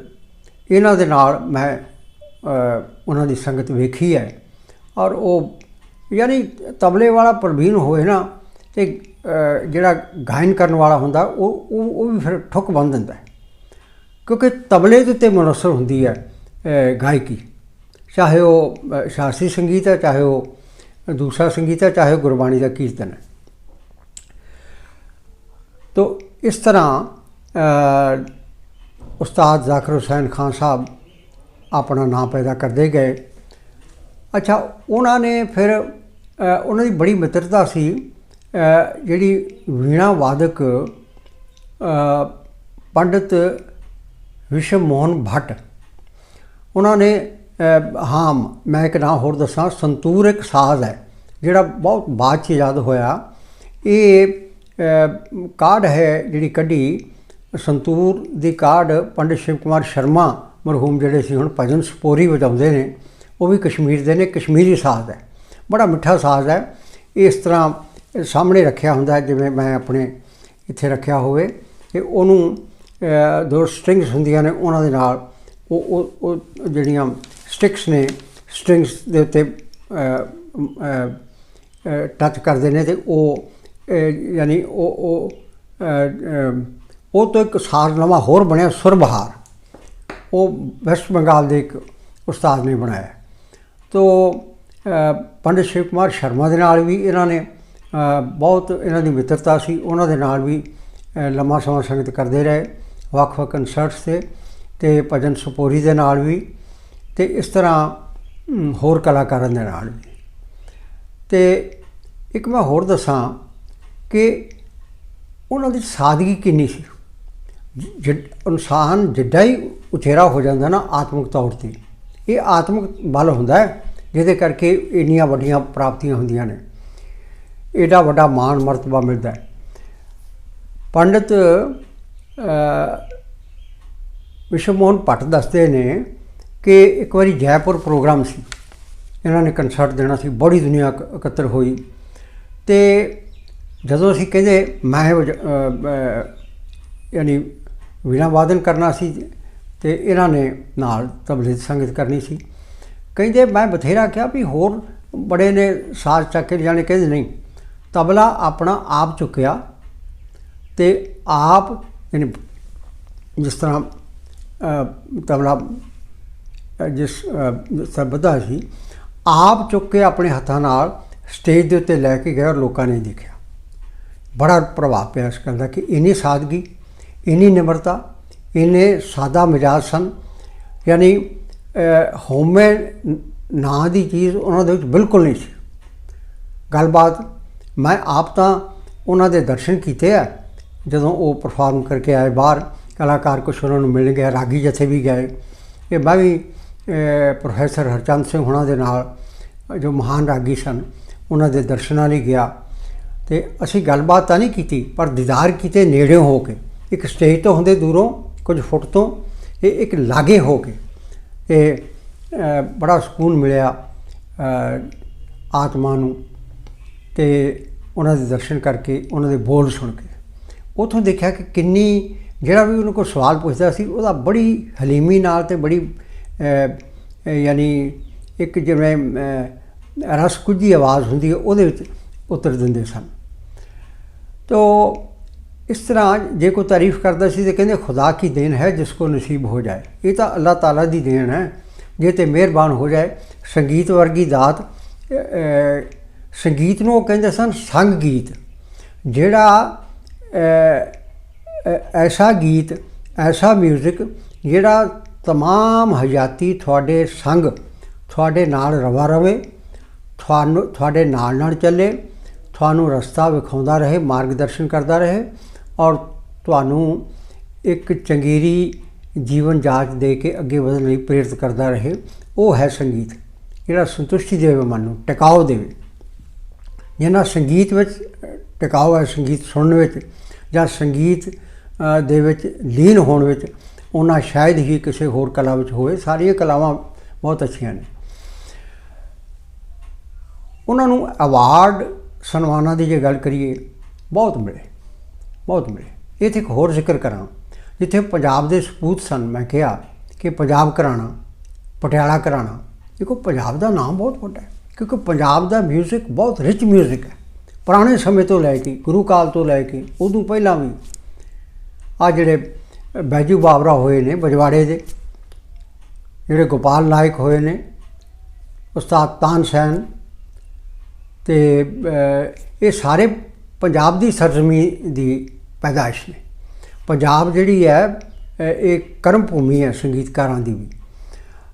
ਇਹਨਾਂ ਦੇ ਨਾਲ ਮੈਂ ਉਹਨਾਂ ਦੀ ਸੰਗਤ ਵੇਖੀ ਹੈ। ਔਰ ਉਹ ਯਾਨੀ ਤਬਲੇ ਵਾਲਾ ਪ੍ਰਵੀਨ ਹੋਏ ਨਾ ਤੇ ਜਿਹੜਾ ਗਾਇਨ ਕਰਨ ਵਾਲਾ ਹੁੰਦਾ, ਉਹ ਉਹ ਉਹ ਵੀ ਫਿਰ ਠੁੱਕ ਬੰਨ ਦਿੰਦਾ ਕਿਉਂਕਿ ਤਬਲੇ ਦੇ ਉੱਤੇ ਮਨਸਰ ਹੁੰਦੀ ਹੈ ਗਾਇਕੀ। ਚਾਹੇ ਉਹ ਸ਼ਾਸਤਰੀ ਸੰਗੀਤ ਹੈ, ਚਾਹੇ ਉਹ ਦੂਸਰਾ ਸੰਗੀਤ ਹੈ, ਚਾਹੇ ਗੁਰਬਾਣੀ ਦਾ ਕੀਰਤਨ ਹੈ। ਤੋ ਇਸ ਤਰ੍ਹਾਂ ਉਸਤਾਦ ਜ਼ਾਕਰ ਹੁਸੈਨ ਖਾਨ ਸਾਹਿਬ ਆਪਣਾ ਨਾਮ ਪੈਦਾ ਕਰਦੇ ਗਏ। ਅੱਛਾ ਉਹਨਾਂ ਨੇ ਫਿਰ ਉਹਨਾਂ ਦੀ ਬੜੀ ਮਿੱਤਰਤਾ ਸੀ। ਜਿਹੜੀ ਵੀਣਾ ਵਾਦਕ ਪੰਡਿਤ ਵਿਸ਼ਵ ਮੋਹਨ ਭੱਟ। ਉਹਨਾਂ ਨੇ ਹਾਂ ਮੈਂ ਇੱਕ ਨਾਮ ਹੋਰ ਦੱਸਾਂ ਸੰਤੂਰ ਇੱਕ ਸਾਜ਼ ਹੈ ਜਿਹੜਾ ਬਹੁਤ ਬਾਅਦ ਚ ਯਾਦ ਹੋਇਆ। ਇਹ ਅ, ਕਾਢ ਹੈ ਜਿਹੜੀ ਕੱਢੀ ਸੰਤੂਰ ਦੀ ਕਾਢ ਪੰਡਿਤ ਸ਼ਿਵ ਕੁਮਾਰ ਸ਼ਰਮਾ ਮਰਹੂਮ ਜਿਹੜੇ ਸੀ ਹੁਣ ਭਜਨ ਸਪੋਰੀ ਵਜਾਉਂਦੇ ਨੇ। ਉਹ ਵੀ ਕਸ਼ਮੀਰ ਦੇ ਨੇ ਕਸ਼ਮੀਰੀ ਸਾਜ਼ ਹੈ। ਬੜਾ ਮਿੱਠਾ ਸਾਜ਼ ਹੈ। ਇਸ ਤਰ੍ਹਾਂ ਸਾਹਮਣੇ ਰੱਖਿਆ ਹੁੰਦਾ ਜਿਵੇਂ ਮੈਂ ਆਪਣੇ ਇੱਥੇ ਰੱਖਿਆ ਹੋਵੇ। ਤੇ ਉਹਨੂੰ ਅ, ਦੋ ਸਟ੍ਰਿੰਗਸ ਹੁੰਦੀਆਂ ਨੇ ਉਹਨਾਂ ਦੇ ਨਾਲ ਉਹ ਉਹ ਜਿਹੜੀਆਂ ਸਟਿਕਸ ਨੇ ਸਟ੍ਰਿੰਗਸ ਦੇ ਉੱਤੇ ਟੱਚ ਕਰਦੇ ਨੇ ਤੇ ਉਹ ਯਾਨੀ ਉਹ ਉਹ ਉਹ ਤੋਂ ਇੱਕ ਸਾਜ਼ ਨਵਾਂ ਹੋਰ ਬਣਿਆ ਸੁਰਬਹਾਰ। ਉਹ ਵੈਸਟ ਬੰਗਾਲ ਦੇ ਇੱਕ ਉਸਤਾਦ ਨੇ ਬਣਾਇਆ। ਤੋ ਪੰਡਿਤ ਸ਼ਿਵ ਕੁਮਾਰ ਸ਼ਰਮਾ ਦੇ ਨਾਲ ਵੀ ਇਹਨਾਂ ਨੇ ਬਹੁਤ ਇਹਨਾਂ ਦੀ ਮਿੱਤਰਤਾ ਸੀ। ਉਹਨਾਂ ਦੇ ਨਾਲ ਵੀ ਲੰਮਾ ਸਮਾਂ ਸੰਗਤ ਕਰਦੇ ਰਹੇ, ਵੱਖ-ਵੱਖ ਕੰਸਰਟਸ ਤੇ ਤੇ ਭਜਨ ਸੁਪੋਰੀ ਦੇ ਨਾਲ ਵੀ, ਤੇ ਇਸ ਤਰ੍ਹਾਂ ਹੋਰ ਕਲਾਕਾਰਾਂ ਦੇ ਨਾਲ ਵੀ। ਤੇ ਇੱਕ ਮੈਂ ਹੋਰ ਦੱਸਾਂ ਕਿ ਉਹਨਾਂ ਦੀ ਸਾਦਗੀ ਕਿੰਨੀ ਸੀ। ਜਿ- ਇਨਸਾਨ ਜਿੱਡਾ ਹੀ ਉਚੇਰਾ ਹੋ ਜਾਂਦਾ ਨਾ ਆਤਮਿਕ ਤੌਰ ਤੇ। ਇਹ ਆਤਮਿਕ ਬਲ ਹੁੰਦਾ ਹੈ ਜਿਹਦੇ ਕਰਕੇ ਇੰਨੀਆਂ ਵੱਡੀਆਂ ਪ੍ਰਾਪਤੀਆਂ ਹੁੰਦੀਆਂ ਨੇ। ਏਡਾ ਵੱਡਾ ਮਾਣ ਮਰਤਬਾ ਮਿਲਦਾ ਹੈ। ਪੰਡਿਤ ਅ, ਵਿਸ਼ਵ ਮੋਹਨ ਭੱਟ ਦੱਸਦੇ ਨੇ ਕਿ ਇੱਕ ਵਾਰੀ ਜੈਪੁਰ ਪ੍ਰੋਗਰਾਮ ਸੀ। ਇਹਨਾਂ ਨੇ ਕੰਸਰਟ ਦੇਣਾ ਸੀ ਬੜੀ ਦੁਨੀਆ ਇਕੱਤਰ ਹੋਈ। ਤੇ ਜਦੋਂ ਅਸੀਂ ਕਹਿੰਦੇ ਮੈਂ ਯਾਨੀ ਵੀਣਾ ਵਾਦਨ ਕਰਨਾ ਸੀ ਤੇ ਇਹਨਾਂ ਨੇ ਨਾਲ ਤਬਲੇ ਸੰਗਤ ਕਰਨੀ ਸੀ। ਕਹਿੰਦੇ ਮੈਂ ਬਥੇਰਾ ਕਿਹਾ ਵੀ ਹੋਰ ਬੜੇ ਨੇ ਸਾਜ਼ ਚੱਕ ਕੇ ਜਾਣੇ ਕਹਿੰਦੇ ਨਹੀਂ। ਤਬਲਾ ਆਪਣਾ ਆਪ ਚੁੱਕਿਆ ਤੇ ਆਪ ਯਾਨੀ ਜਿਸ ਤਰ੍ਹਾਂ ਤਬਲਾ ਜਿਸ ਅ, ਸੀ ਆਪ ਚੁੱਕ ਕੇ ਆਪਣੇ ਹੱਥਾਂ ਨਾਲ ਸਟੇਜ ਦੇ ਉੱਤੇ ਲੈ ਕੇ ਗਏ ਔਰ ਲੋਕਾਂ ਨੇ ਦੇਖਿਆ। ਬੜਾ ਪ੍ਰਭਾਵ ਪਿਆ ਇਸ ਗੱਲ ਦਾ ਕਿ ਇੰਨੀ ਸਾਦਗੀ ਇੰਨੀ ਨਿਮਰਤਾ ਇੰਨੇ ਸਾਦਾ ਮਿਜਾਜ ਸਨ। ਯਾਨੀ ਅ, ਹਉਮੈ ਨਾਂ ਦੀ ਚੀਜ਼ ਉਹਨਾਂ ਦੇ ਵਿੱਚ ਬਿਲਕੁਲ ਨਹੀਂ ਸੀ। ਗੱਲਬਾਤ ਮੈਂ ਆਪ ਤਾਂ ਉਹਨਾਂ ਦੇ ਦਰਸ਼ਨ ਕੀਤੇ ਆ। ਜਦੋਂ ਉਹ ਪਰਫਾਰਮ ਕਰਕੇ ਆਏ ਬਾਹਰ ਕਲਾਕਾਰ ਕੁਛ ਉਹਨਾਂ ਨੂੰ ਮਿਲ ਗਿਆ ਰਾਗੀ ਜਥੇ ਵੀ ਗਏ। ਇਹ ਮੈਂ ਵੀ ਪ੍ਰੋਫੈਸਰ ਹਰਚੰਦ ਸਿੰਘ ਹੁਣਾਂ ਦੇ ਨਾਲ ਜੋ ਮਹਾਨ ਰਾਗੀ ਸਨ ਉਹਨਾਂ ਦੇ ਦਰਸ਼ਨਾਂ ਲਈ ਗਿਆ। ਤੇ ਅਸੀਂ ਗੱਲਬਾਤ ਤਾਂ ਨਹੀਂ ਕੀਤੀ ਪਰ ਦੀਦਾਰ ਕੀਤੇ ਨੇੜੇ ਹੋ ਕੇ। ਇੱਕ ਸਟੇਜ ਤੋਂ ਹੁੰਦੇ ਦੂਰੋਂ ਕੁਝ ਫੁੱਟ ਤੋਂ ਇਹ ਇੱਕ ਲਾਗੇ ਹੋ ਕੇ ਇਹ ਬੜਾ ਸਕੂਨ ਮਿਲਿਆ ਆਤਮਾ ਨੂੰ ਤੇ ਉਹਨਾਂ ਦੇ ਦਰਸ਼ਨ ਕਰਕੇ ਉਹਨਾਂ ਦੇ ਬੋਲ ਸੁਣ ਕੇ। ਉਥੋਂ ਦੇਖਿਆ ਕਿ ਕਿੰਨੀ ਜਿਹੜਾ ਵੀ ਉਹਨੂੰ ਕੋਈ ਸਵਾਲ ਪੁੱਛਦਾ ਸੀ ਉਹਦਾ ਬੜੀ ਹਲੀਮੀ ਨਾਲ ਤੇ ਬੜੀ ਯਾਨੀ ਇੱਕ ਜਿਵੇਂ ਅ, ਰਸ ਕੁਝੀ ਆਵਾਜ਼ ਹੁੰਦੀ ਹੈ ਉਹਦੇ ਵਿੱਚ ਉਤਰ ਦਿੰਦੇ ਸਨ। ਤੋ ਇਸ ਤਰ੍ਹਾਂ ਜੇ ਕੋਈ ਤਾਰੀਫ ਕਰਦਾ ਸੀ ਤੇ ਕਹਿੰਦੇ ਖੁਦਾ ਕੀ ਦੇਣ ਹੈ ਜਿਸ ਕੋ ਨਸੀਬ ਹੋ ਜਾਏ ਇਹ ਤਾਂ ਅੱਲਾਹ ਤਾਲਾ ਦੀ ਦੇਣ ਹੈ ਜੇ ਤੇ ਮਿਹਰਬਾਨ ਹੋ ਜਾਏ ਸੰਗੀਤ ਵਰਗੀ ਦਾਤ ਅ, ਅ, ਸੰਗੀਤ ਨੂੰ ਉਹ ਕਹਿੰਦੇ ਸਨ ਸੰਗ ਗੀਤ ਜਿਹੜਾ ਅ, ਅ, ਐਸਾ ਗੀਤ ਐਸਾ 뮤직 ਜਿਹੜਾ तमाम ਹਯਾਤੀ ਤੁਹਾਡੇ ਸੰਗ ਤੁਹਾਡੇ ਨਾਲ ਰਵਾ ਰਵੇ ਤੁਹਾਨੂੰ ਤੁਹਾਡੇ ਨਾਲ ਨਾਲ ਚੱਲੇ ਤੁਹਾਨੂੰ ਰਸਤਾ ਵਿਖਾਉਂਦਾ ਰਹੇ ਮਾਰਗਦਰਸ਼ਨ ਕਰਦਾ ਰਹੇ ਔਰ ਤੁਹਾਨੂੰ ਇੱਕ ਚੰਗੇਰੀ ਜੀਵਨ ਜਾਚ ਦੇ ਕੇ ਅੱਗੇ ਵਧਣ ਲਈ ਪ੍ਰੇਰਿਤ ਕਰਦਾ ਰਹੇ। ਉਹ ਹੈ ਸੰਗੀਤ, ਜਿਹੜਾ ਸੰਤੁਸ਼ਟੀ ਦੇਵੇ ਮਨ ਨੂੰ, ਟਿਕਾਓ ਦੇਵੇ। ਜਿਹਨਾਂ ਸੰਗੀਤ ਵਿੱਚ, ਟਿਕਾਓ ਹੈ ਸੰਗੀਤ ਸੁਣਨ ਵਿੱਚ, ਜਾਂ ਸੰਗੀਤ ਦੇ ਵਿੱਚ ਲੀਨ ਹੋਣ ਵਿੱਚ ਉਹਨਾਂ ਸ਼ਾਇਦ ਹੀ ਕਿਸੇ ਹੋਰ ਕਲਾ ਵਿੱਚ ਹੋਵੇ। ਸਾਰੀਆਂ ਕਲਾਵਾਂ ਬਹੁਤ ਅੱਛੀਆਂ ਨੇ। ਉਹਨਾਂ ਨੂੰ ਅਵਾਰਡ ਸਨਮਾਨਾਂ ਦੀ ਜੇ ਗੱਲ ਕਰੀਏ, ਬਹੁਤ ਮਿਲੇ। ਬਹੁਤ ਮਿਲੇ ਇੱਥੇ ਇੱਕ ਹੋਰ ਜ਼ਿਕਰ ਕਰਾਂ ਜਿੱਥੇ ਪੰਜਾਬ ਦੇ ਸਪੂਤ ਸਨ ਮੈਂ ਕਿਹਾ ਕਿ ਪੰਜਾਬ ਘਰਾਣਾ ਪਟਿਆਲਾ ਘਰਾਣਾ ਦੇਖੋ ਪੰਜਾਬ ਦਾ ਨਾਮ ਬਹੁਤ ਵੱਡਾ ਹੈ ਕਿਉਂਕਿ ਪੰਜਾਬ ਦਾ 뮤직 ਬਹੁਤ ਰਿਚ 뮤직 ਹੈ ਪੁਰਾਣੇ ਸਮੇਂ ਤੋਂ ਲੈ ਕੇ ਗੁਰੂ ਕਾਲ ਤੋਂ ਲੈ ਕੇ ਉਦੋਂ ਪਹਿਲਾਂ ਵੀ ਆ ਜਿਹੜੇ ਬੈਜੂ ਬਾਬਰਾ ਹੋਏ ਨੇ ਬਜਵਾੜੇ ਦੇ ਜਿਹੜੇ ਗੋਪਾਲ ਨਾਇਕ ਹੋਏ ਨੇ ਉਸਤਾਦ ਤਾਨਸੈਨ ਤੇ ਅ, ਇਹ ਸਾਰੇ ਪੰਜਾਬ ਦੀ ਸਰਜ਼ਮੀ ਦੀ ਪੈਦਾਇਸ਼ ਨੇ ਪੰਜਾਬ ਜਿਹੜੀ ਹੈ ਇਹ ਕਰਮ ਭੂਮੀ ਹੈ ਸੰਗੀਤਕਾਰਾਂ ਦੀ ਵੀ।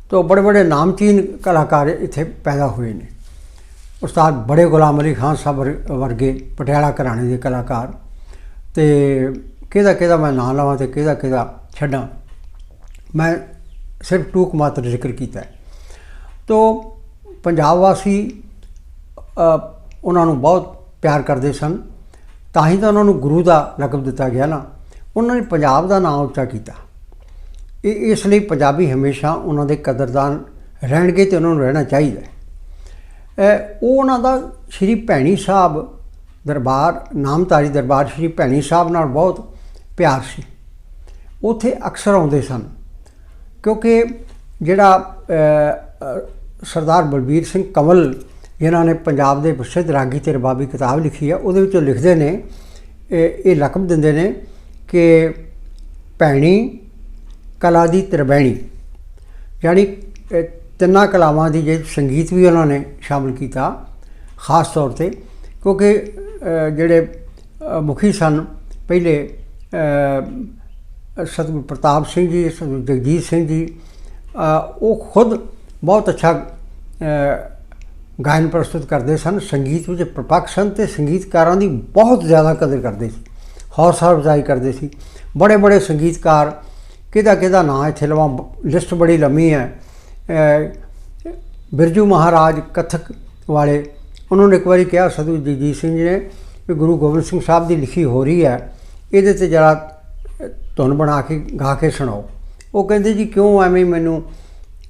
ਤੋਂ ਬੜੇ ਬੜੇ ਨਾਮਚੀਨ ਕਲਾਕਾਰ ਇੱਥੇ ਪੈਦਾ ਹੋਏ ਨੇ। ਉਸਤਾਦ ਬੜੇ ਗੁਲਾਮ ਅਲੀ ਖਾਨ ਸਾਹਿਬ ਵਰ- ਵਰਗੇ ਪਟਿਆਲਾ ਘਰਾਣੇ ਦੇ ਕਲਾਕਾਰ। ਤੇ ਕਿਹਦਾ ਕਿਹਦਾ ਮੈਂ ਨਾਂ ਲਵਾਂ ਤੇ ਕਿਹਦਾ ਕਿਹਦਾ ਛੱਡਾਂ, ਮੈਂ ਸਿਰਫ ਟੂਕ ਮਾਤਰ ਜ਼ਿਕਰ ਕੀਤਾ ਹੈ। ਤੋ ਪੰਜਾਬ ਵਾਸੀ ਉਹਨਾਂ ਨੂੰ ਬਹੁਤ ਪਿਆਰ ਕਰਦੇ ਸਨ। ਤਾਂ ਹੀ ਤਾਂ ਉਹਨਾਂ ਨੂੰ ਗੁਰੂ ਦਾ ਲਕਬ ਦਿੱਤਾ ਗਿਆ ਨਾ। ਉਹਨਾਂ ਨੇ ਪੰਜਾਬ ਦਾ ਨਾਮ ਉੱਚਾ ਕੀਤਾ। ਇਹ ਇਸ ਲਈ ਪੰਜਾਬੀ ਹਮੇਸ਼ਾ ਉਹਨਾਂ ਦੇ ਕਦਰਦਾਨ ਰਹਿਣਗੇ ਤੇ ਉਹਨਾਂ ਨੂੰ ਰਹਿਣਾ ਚਾਹੀਦਾ ਹੈ। ਉਹ ਉਹਨਾਂ ਦਾ ਸ਼੍ਰੀ ਭੈਣੀ ਸਾਹਿਬ ਦਰਬਾਰ, ਨਾਮਧਾਰੀ ਦਰਬਾਰ ਸ਼੍ਰੀ ਭੈਣੀ ਸਾਹਿਬ ਨਾਲ ਬਹੁਤ ਪਿਆਰ ਸੀ। ਉੱਥੇ ਅਕਸਰ ਆਉਂਦੇ ਸਨ। ਕਿਉਂਕਿ ਜਿਹੜਾ ਸਰਦਾਰ ਬਲਬੀਰ ਸਿੰਘ ਕਮਲ ਜਿਨ੍ਹਾਂ ਨੇ ਪੰਜਾਬ ਦੇ ਪ੍ਰਸਿੱਧ ਰਾਗੀ ਤੇ ਰਬਾਬੀ ਕਿਤਾਬ ਲਿਖੀ ਹੈ ਉਹਦੇ ਵਿੱਚੋਂ ਲਿਖਦੇ ਨੇ ਇਹ ਇਹ ਲਕਬ ਦਿੰਦੇ ਨੇ ਕਿ ਭੈਣੀ ਕਲਾ ਦੀ ਤਰਬੈਣੀ ਯਾਨੀ ਤਿੰਨਾਂ ਕਲਾਵਾਂ ਦੀ ਜੇ ਸੰਗੀਤ ਵੀ ਉਹਨਾਂ ਨੇ ਸ਼ਾਮਲ ਕੀਤਾ ਖਾਸ ਤੌਰ ਤੇ ਕਿਉਂਕਿ ਜਿਹੜੇ ਮੁਖੀ ਸਨ ਪਹਿਲੇ ਅ, ਸਤਿਗੁਰ ਪ੍ਰਤਾਪ ਸਿੰਘ ਜੀ ਸਤਿਗੁਰ ਜਗਜੀਤ ਸਿੰਘ ਜੀ ਉਹ ਖੁਦ ਬਹੁਤ ਅੱਛਾ ਗਾਇਨ ਪ੍ਰਸਤੁਤ ਕਰਦੇ ਸਨ। ਸੰਗੀਤ ਵਿੱਚ ਪ੍ਰਪੱਕ ਸਨ ਤੇ ਸੰਗੀਤਕਾਰਾਂ ਦੀ ਬਹੁਤ ਜ਼ਿਆਦਾ ਕਦਰ ਕਰਦੇ ਸੀ। ਹੌਸਲਾ ਅਫਜ਼ਾਈ ਕਰਦੇ ਸੀ। ਬੜੇ ਬੜੇ ਸੰਗੀਤਕਾਰ ਕਿਹਦਾ ਕਿਹਦਾ ਨਾਂ ਇੱਥੇ ਲਵਾਂ, ਲਿਸਟ ਬੜੀ ਲੰਮੀ ਹੈ। ਬਿਰਜੂ ਮਹਾਰਾਜ ਕਥਕ ਵਾਲੇ, ਉਹਨਾਂ ਨੇ ਇੱਕ ਵਾਰੀ ਕਿਹਾ ਸਤਿਗੁਰੂ ਜਗਜੀਤ ਸਿੰਘ ਜੀ ਨੇ ਵੀ ਗੁਰੂ ਗੋਬਿੰਦ ਸਿੰਘ ਸਾਹਿਬ ਦੀ ਲਿਖੀ ਹੋ ਰਹੀ ਹੈ, ਇਹਦੇ ਤੇ ਜਰਾ ਧੁਨ ਬਣਾ ਕੇ ਗਾ ਕੇ ਸੁਣਾਓ। ਉਹ ਕਹਿੰਦੇ ਜੀ, ਕਿਉਂ ਐਵੇਂ ਮੈਨੂੰ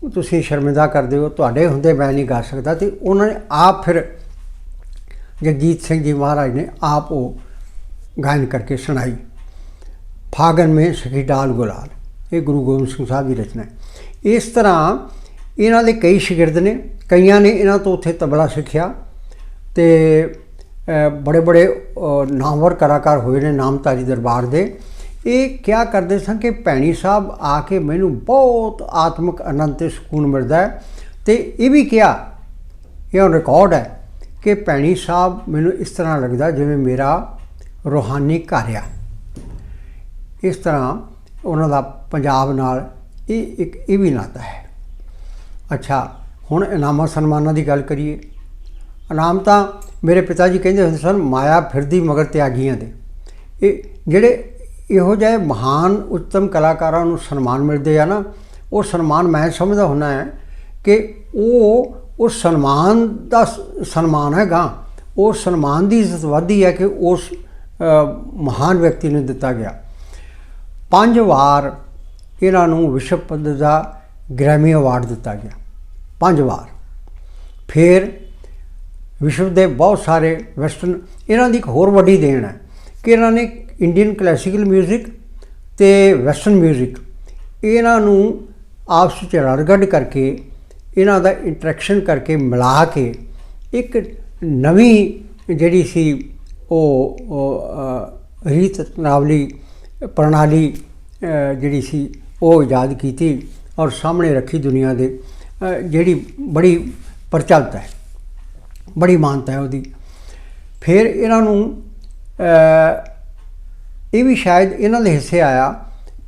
ਤੁਸੀਂ ਸ਼ਰਮਿੰਦਾ ਕਰਦੇ ਹੋ, ਤੁਹਾਡੇ ਹੁੰਦੇ ਮੈਂ ਨਹੀਂ ਗਾ ਸਕਦਾ ਤੇ ਉਹਨਾਂ ਨੇ ਆਪ ਫਿਰ ਜਗਜੀਤ ਸਿੰਘ ਜੀ ਮਹਾਰਾਜ ਨੇ ਆਪ ਉਹ ਗਾਇਨ ਕਰਕੇ ਸੁਣਾਈ। ਫਾਗਨ ਮੇ ਸਖੀ ਡਾਲ ਗੁਲਾਲ, ਇਹ ਗੁਰੂ ਗੋਬਿੰਦ ਸਿੰਘ ਸਾਹਿਬ ਦੀ ਰਚਨਾ ਹੈ। ਇਸ ਤਰ੍ਹਾਂ ਇਹਨਾਂ ਦੇ ਕਈ ਸ਼ਗਿਰਦ ਨੇ, ਕਈਆਂ ਨੇ ਇਹਨਾਂ ਤੋਂ ਉੱਥੇ ਤਬਲਾ ਸਿੱਖਿਆ ਤੇ ਬੜੇ ਬੜੇ ਨਾਮਵਰ ਕਲਾਕਾਰ ਹੋਏ ਨੇ ਨਾਮਤਾਰੀ ਦਰਬਾਰ ਦੇ। ਇਹ ਕਿਆ ਕਰਦੇ ਸਨ ਕਿ ਭੈਣੀ ਸਾਹਿਬ ਆ ਕੇ ਮੈਨੂੰ ਬਹੁਤ ਆਤਮਿਕ ਆਨੰਦ ਤੇ ਸਕੂਨ ਮਿਲਦਾ ਹੈ ਤੇ ਇਹ ਵੀ ਕਿਹਾ, ਇਹ ਰਿਕਾਰਡ ਹੈ ਕਿ ਭੈਣੀ ਸਾਹਿਬ ਮੈਨੂੰ ਇਸ ਤਰ੍ਹਾਂ ਲੱਗਦਾ ਜਿਵੇਂ ਮੇਰਾ ਰੂਹਾਨੀ ਘਰ ਆ। ਇਸ ਤਰ੍ਹਾਂ ਉਹਨਾਂ ਦਾ ਪੰਜਾਬ ਨਾਲ ਇਹ ਇੱਕ, ਇਹ ਵੀ ਨਾਤਾ ਹੈ। ਅੱਛਾ, ਹੁਣ ਇਨਾਮਾਂ ਸਨਮਾਨਾਂ ਦੀ ਗੱਲ ਕਰੀਏ। ਇਨਾਮ ਤਾਂ ਮੇਰੇ ਪਿਤਾ ਜੀ ਕਹਿੰਦੇ ਹੁੰਦੇ ਸਨ, ਮਾਇਆ ਫਿਰਦੀ ਮਗਰ ਤਿਆਗੀਆਂ ਦੇ। ਇਹ ਜਿਹੜੇ ਇਹੋ ਜਿਹੇ ਮਹਾਨ ਉੱਤਮ ਕਲਾਕਾਰਾਂ ਨੂੰ ਸਨਮਾਨ ਮਿਲਦੇ ਆ ਨਾ, ਉਹ ਸਨਮਾਨ ਮੈਂ ਸਮਝਦਾ ਹੁੰਨਾ ਹੈ ਕਿ ਉਹ ਉਸ ਸਨਮਾਨ ਦਾ ਸਨਮਾਨ ਹੈਗਾ, ਉਹ ਸਨਮਾਨ ਦੀ ਇੱਜ਼ਤ ਵਧਦੀ ਹੈ ਕਿ ਉਸ ਮਹਾਨ ਵਿਅਕਤੀ ਨੂੰ ਦਿੱਤਾ ਗਿਆ। ਪੰਜ ਵਾਰ ਇਹਨਾਂ ਨੂੰ ਵਿਸ਼ਵ ਪੱਧਰ ਦਾ ਗ੍ਰੈਮੀ ਅਵਾਰਡ ਦਿੱਤਾ ਗਿਆ। ਪੰਜ ਵਾਰ। ਫਿਰ ਵਿਸ਼ਵ ਦੇ ਬਹੁਤ ਸਾਰੇ ਵੈਸਟਰਨ, ਇਹਨਾਂ ਦੀ ਇੱਕ ਹੋਰ ਵੱਡੀ ਦੇਣ ਹੈ ਕਿ ਇਹਨਾਂ ਨੇ ਇੰਡੀਅਨ ਕਲਾਸੀਕਲ 뮤직 ਤੇ ਵੈਸਟਰਨ 뮤직 ਇਹਨਾਂ ਨੂੰ ਆਪਸ ਵਿੱਚ ਰੜਗੜ ਕਰਕੇ ਇਹਨਾਂ ਦਾ ਇੰਟਰੈਕਸ਼ਨ ਕਰਕੇ ਮਿਲਾ ਕੇ ਇੱਕ ਨਵੀਂ ਜਿਹੜੀ ਸੀ ਉਹ ਉਹ, ਅ, ਰੀਤ ਨਾਵਲੀ ਪ੍ਰਣਾਲੀ ਅ, ਜਿਹੜੀ ਸੀ ਉਹ ਇਜਾਦ ਕੀਤੀ ਔਰ ਸਾਹਮਣੇ ਰੱਖੀ ਦੁਨੀਆ ਦੇ ਅ, ਜਿਹੜੀ ਬੜੀ ਪ੍ਰਚਲਿਤ ਹੈ ਬੜੀ ਮਾਨਤਾ ਹੈ ਉਹਦੀ ਫਿਰ ਇਹਨਾਂ ਨੂੰ ਅ, ਇਹ ਵੀ ਸ਼ਾਇਦ ਇਹਨਾਂ ਦੇ ਹਿੱਸੇ ਆਇਆ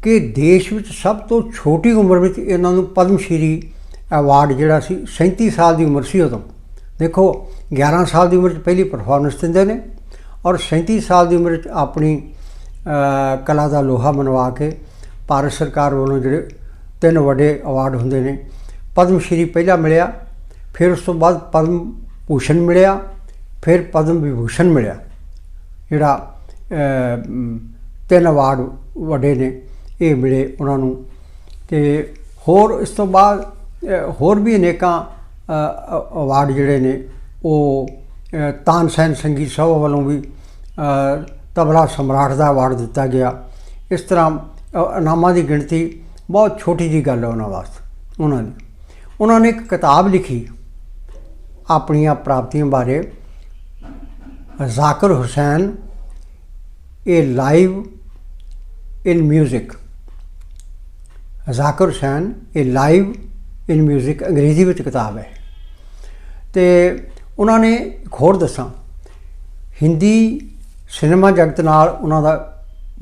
ਕਿ ਦੇਸ਼ ਵਿੱਚ ਸਭ ਤੋਂ ਛੋਟੀ ਉਮਰ ਵਿੱਚ ਇਹਨਾਂ ਨੂੰ ਪਦਮ ਸ਼੍ਰੀ ਅਵਾਰਡ ਜਿਹੜਾ ਸੀ 37 ਸਾਲ ਦੀ ਉਮਰ ਸੀ ਉਦੋਂ। ਦੇਖੋ 11 ਸਾਲ ਦੀ ਉਮਰ 'ਚ ਪਹਿਲੀ ਪਰਫਾਰਮੈਂਸ ਦਿੰਦੇ ਨੇ ਔਰ 37 ਸਾਲ ਦੀ ਉਮਰ 'ਚ ਆਪਣੀ ਕਲਾ ਦਾ ਲੋਹਾ ਮਨਵਾ ਕੇ ਭਾਰਤ ਸਰਕਾਰ ਵੱਲੋਂ ਜਿਹੜੇ ਤਿੰਨ ਵੱਡੇ ਅਵਾਰਡ ਹੁੰਦੇ ਨੇ, ਪਦਮ ਸ਼੍ਰੀ ਪਹਿਲਾ ਮਿਲਿਆ, ਫਿਰ ਉਸ ਤੋਂ ਬਾਅਦ ਪਦਮ ਭੂਸ਼ਣ ਮਿਲਿਆ, ਫਿਰ ਪਦਮ ਵਿਭੂਸ਼ਣ ਮਿਲਿਆ। ਜਿਹੜਾ ਤਿੰਨ ਅਵਾਰਡ ਵੱਡੇ ਨੇ ਇਹ ਮਿਲੇ ਉਹਨਾਂ ਨੂੰ। ਤੇ ਹੋਰ ਇਸ ਤੋਂ ਬਾਅਦ ਹੋਰ ਵੀ ਅਨੇਕਾਂ ਅਵਾਰਡ ਜਿਹੜੇ ਨੇ ਉਹ ਤਾਨਸੈਨ ਸੰਗੀਤ ਸਭਾ ਵੱਲੋਂ ਵੀ ਅ, ਤਬਲਾ ਸਮਰਾਟ ਦਾ ਅਵਾਰਡ ਦਿੱਤਾ ਗਿਆ। ਇਸ ਤਰ੍ਹਾਂ ਇਨਾਮਾਂ ਦੀ ਗਿਣਤੀ ਬਹੁਤ ਛੋਟੀ ਜੀ ਗੱਲ ਹੈ ਉਹਨਾਂ ਵਾਸਤੇ ਉਹਨਾਂ ਦੀ। ਉਹਨਾਂ ਨੇ ਇੱਕ ਕਿਤਾਬ ਲਿਖੀ ਆਪਣੀਆਂ ਪ੍ਰਾਪਤੀਆਂ ਬਾਰੇ ਜ਼ਾਕਰ ਹੁਸੈਨ ਇਹ live in music. Zakir Hussain ਇਹ ਲਾਈਵ ਇਨ ਮਿਊਜ਼ਿਕ ਅੰਗਰੇਜ਼ੀ ਵਿੱਚ ਕਿਤਾਬ ਹੈ। ਤੇ ਉਹਨਾਂ ਨੇ ਇੱਕ ਹੋਰ ਦੱਸਾਂ, ਹਿੰਦੀ ਸਿਨੇਮਾ ਜਗਤ ਨਾਲ ਉਹਨਾਂ ਦਾ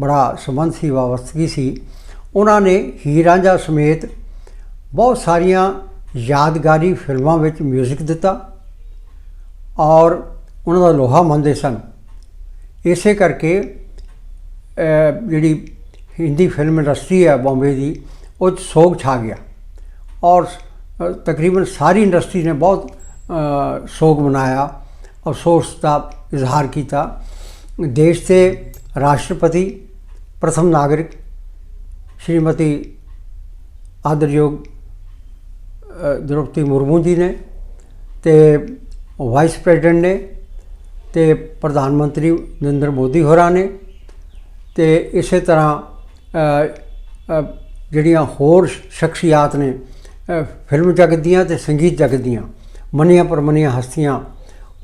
ਬੜਾ ਸੰਬੰਧ ਸੀ ਵਾਵਸਤਗੀ ਸੀ। ਉਹਨਾਂ ਨੇ ਹੀਰ ਰਾਂਝਾ ਸਮੇਤ ਬਹੁਤ ਸਾਰੀਆਂ ਯਾਦਗਾਰੀ ਫਿਲਮਾਂ ਵਿੱਚ ਮਿਊਜ਼ਿਕ ਦਿੱਤਾ ਔਰ ਉਹਨਾਂ ਦਾ ਲੋਹਾ ਮੰਨਦੇ ਸਨ। ਇਸੇ ਕਰਕੇ ਜਿਹੜੀ ਹਿੰਦੀ ਫਿਲਮ ਇੰਡਸਟਰੀ ਹੈ ਬੰਬੇ ਦੀ, ਉਹ 'ਚ ਸੋਗ ਛਾ ਗਿਆ। ਔਰ ਤਕਰੀਬਨ ਸਾਰੀ ਇੰਡਸਟਰੀ ਨੇ ਬਹੁਤ ਸੋਗ ਮਨਾਇਆ, ਅਫਸੋਸ ਦਾ ਇਜ਼ਹਾਰ ਕੀਤਾ। ਦੇਸ਼ ਦੇ ਰਾਸ਼ਟਰਪਤੀ, ਪ੍ਰਥਮ ਨਾਗਰਿਕ, ਸ਼੍ਰੀਮਤੀ ਆਦਰਯੋਗ ਦ੍ਰੋਪਦੀ ਮੁਰਮੂ ਜੀ ਨੇ ਤੇ ਵਾਈਸ ਪ੍ਰੈਜ਼ੀਡੈਂਟ ਨੇ ਤੇ ਪ੍ਰਧਾਨ ਮੰਤਰੀ ਨਰਿੰਦਰ ਮੋਦੀ ਹੋਰਾਂ ਨੇ ਤੇ ਇਸੇ ਤਰ੍ਹਾਂ ਜਿਹੜੀਆਂ ਹੋਰ ਸ਼ਖਸੀਅਤ ਨੇ ਫਿਲਮ ਜਗਤ ਦੀਆਂ ਤੇ ਸੰਗੀਤ ਜਗਤ ਦੀਆਂ ਮੰਨੀਆਂ ਪਰਮੰਨੀਆਂ ਹਸਤੀਆਂ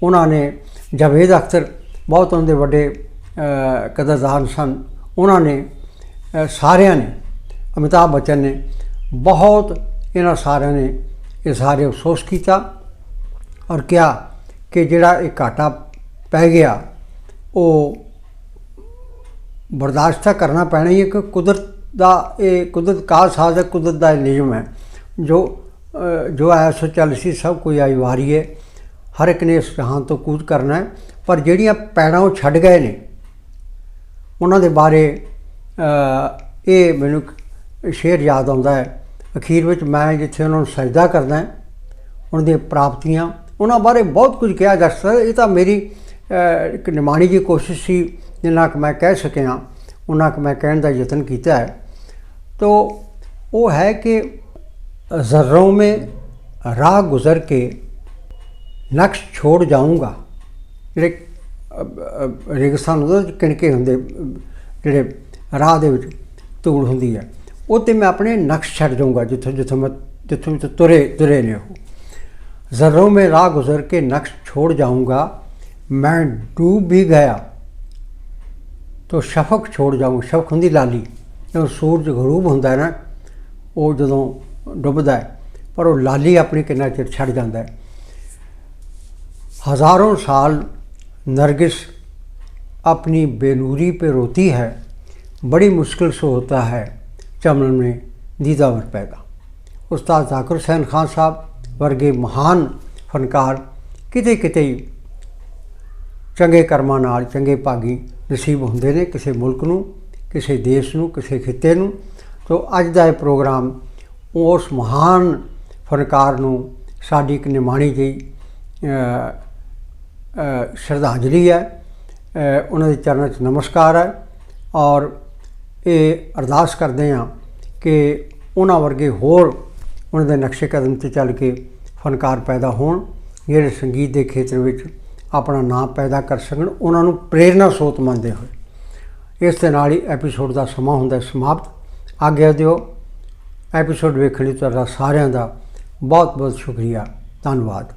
ਉਹਨਾਂ ਨੇ ਜਾਵੇਦ ਅਖਤਰ ਬਹੁਤ ਉਹਨਾਂ ਦੇ ਵੱਡੇ ਅ, ਕਦਰਦਾਨ ਸਨ। ਉਹਨਾਂ ਨੇ ਸਾਰਿਆਂ ਨੇ ਅਮਿਤਾਭ ਬੱਚਨ ਨੇ ਬਹੁਤ ਇਹਨਾਂ ਸਾਰਿਆਂ ਨੇ ਇਹ ਸਾਰੇ ਅਫਸੋਸ ਕੀਤਾ ਔਰ ਕਿਹਾ ਕਿ ਜਿਹੜਾ ਇਹ ਘਾਟਾ ਪੈ ਗਿਆ ਉਹ ਬਰਦਾਸ਼ਤ ਤਾਂ ਕਰਨਾ ਪੈਣਾ ਹੀ ਹੈ ਕਿ ਕੁਦਰਤ ਦਾ ਇਹ ਕੁਦਰਤ ਕਾ ਸਾਜ਼ ਹੈ, ਕੁਦਰਤ ਦਾ ਇਹ ਨਿਯਮ ਹੈ। ਜੋ ਜੋ ਹੈ ਸੋ ਚੱਲ ਸੀ, ਸਭ ਕੋਈ ਆਈ ਵਾਰੀ ਹੈ। ਹਰ ਇੱਕ ਨੇ ਇਸ ਜਹਾਨ ਤੋਂ ਕੂਚ ਕਰਨਾ ਹੈ। ਪਰ ਜਿਹੜੀਆਂ ਪੈੜਾਂ ਉਹ ਛੱਡ ਗਏ ਨੇ, ਉਹਨਾਂ ਦੇ ਬਾਰੇ ਇਹ ਮੈਨੂੰ ਸ਼ੇਰ ਯਾਦ ਆਉਂਦਾ ਹੈ। ਅਖੀਰ ਵਿੱਚ ਮੈਂ ਜਿੱਥੇ ਉਹਨਾਂ ਨੂੰ ਸਜਦਾ ਕਰਦਾ ਹਾਂ, ਉਹਨਾਂ ਦੀਆਂ ਪ੍ਰਾਪਤੀਆਂ, ਉਹਨਾਂ ਬਾਰੇ ਬਹੁਤ ਕੁਝ ਕਿਹਾ ਜਾ ਸਕਦਾ ਇਹ ਤਾਂ ਮੇਰੀ ਇੱਕ ਨਿਮਾਣੀ ਦੀ ਕੋਸ਼ਿਸ਼ ਸੀ, ਜਿੰਨਾ ਕਿ ਮੈਂ ਕਹਿ ਸਕਿਆ, ਉਹਨਾਂ ਕਿ ਮੈਂ ਕਹਿਣ ਦਾ ਯਤਨ ਕੀਤਾ ਹੈ। तो ਉਹ ਹੈ ਕਿ ज़र्रों में ਰਾਹ ਗੁਜ਼ਰ ਕੇ ਨਕਸ਼ ਛੋੜ ਜਾਊਂਗਾ। ਜਿਹੜੇ ਰੇਗਿਸਤਾਨ ਉਹਦੇ ਕਿਣਕੇ ਹੁੰਦੇ, ਜਿਹੜੇ ਰਾਹ ਦੇ ਵਿੱਚ ਧੂੜ ਹੁੰਦੀ ਹੈ, ਉਹ ਤੇ ਮੈਂ ਆਪਣੇ ਨਕਸ਼ ਛੱਡ ਜਾਊਂਗਾ, ਜਿੱਥੋਂ ਜਿੱਥੋਂ ਮੈਂ, ਜਿੱਥੋਂ ਤੁਰੇ ਤੁਰੇ ਨੇ ਉਹ। ਜ਼ਰੋਂ ਮੇ ਰਾਹ ਗੁਜ਼ਰ ਕੇ ਨਕਸ਼ ਛੋੜ ਜਾਊਂਗਾ मैं डूब भी गया ਤੋ ਸ਼ਫਕ ਛੋੜ ਜਾਊਂ ਸ਼ਫਕ ਹੁੰਦੀ ਲਾਲੀ ਜਦੋਂ ਸੂਰਜ ਗਰੂਬ ਹੁੰਦਾ ਹੈ ਨਾ ਉਹ ਜਦੋਂ ਡੁੱਬਦਾ ਹੈ ਪਰ ਉਹ ਲਾਲੀ ਆਪਣੀ ਕਿੰਨਾ ਚਿਰ ਛੱਡ ਜਾਂਦਾ ਹੈ हजारों साल नरगिस अपनी बेनूरी पे रोती है बड़ी मुश्किल से होता है चमन में दीदावर पैदा ਉਸਤਾਦ ਜ਼ਾਕਰ ਹੁਸੈਨ ਖਾਨ ਸਾਹਿਬ ਵਰਗੇ ਮਹਾਨ ਫਨਕਾਰ ਕਿਤੇ ਕਿਤੇ ਹੀ ਚੰਗੇ ਕਰਮਾਂ ਨਾਲ ਚੰਗੇ ਭਾਗੀ ਨਸੀਬ ਹੁੰਦੇ ਨੇ ਕਿਸੇ ਮੁਲਕ ਨੂੰ, ਕਿਸੇ ਦੇਸ਼ ਨੂੰ, ਕਿਸੇ ਖਿੱਤੇ ਨੂੰ। ਸੋ ਅੱਜ ਦਾ ਇਹ ਪ੍ਰੋਗਰਾਮ ਉਸ ਮਹਾਨ ਫਨਕਾਰ ਨੂੰ ਸਾਡੀ ਇੱਕ ਨਿਮਾਣੀ ਜਿਹੀ ਸ਼ਰਧਾਂਜਲੀ ਹੈ। ਉਹਨਾਂ ਦੇ ਚਰਨਾਂ 'ਚ ਨਮਸਕਾਰ ਹੈ ਔਰ ਇਹ ਅਰਦਾਸ ਕਰਦੇ ਹਾਂ ਕਿ ਉਹਨਾਂ ਵਰਗੇ ਹੋਰ ਉਹਨਾਂ ਦੇ ਨਕਸ਼ੇ ਕਦਮ ਤੇ ਚੱਲ ਕੇ ਫਨਕਾਰ ਪੈਦਾ ਹੋਣ। ਜਿਹੜੇ ਸੰਗੀਤ ਦੇ ਖੇਤਰ ਵਿੱਚ ਆਪਣਾ ਨਾਮ ਪੈਦਾ ਕਰ ਸਕਣ, ਉਹਨਾਂ ਨੂੰ ਪ੍ਰੇਰਨਾ ਸਰੋਤ ਮੰਨਦੇ ਹੋਏ। ਇਸ ਦੇ ਨਾਲ ਹੀ ਐਪੀਸੋਡ ਦਾ ਸਮਾਂ ਹੁੰਦਾ ਸਮਾਪਤ। ਆਗਿਆ ਦਿਓ। ਐਪੀਸੋਡ ਵੇਖਣ ਲਈ ਤੁਹਾਡਾ ਸਾਰਿਆਂ ਦਾ ਬਹੁਤ ਬਹੁਤ ਸ਼ੁਕਰੀਆ। ਧੰਨਵਾਦ।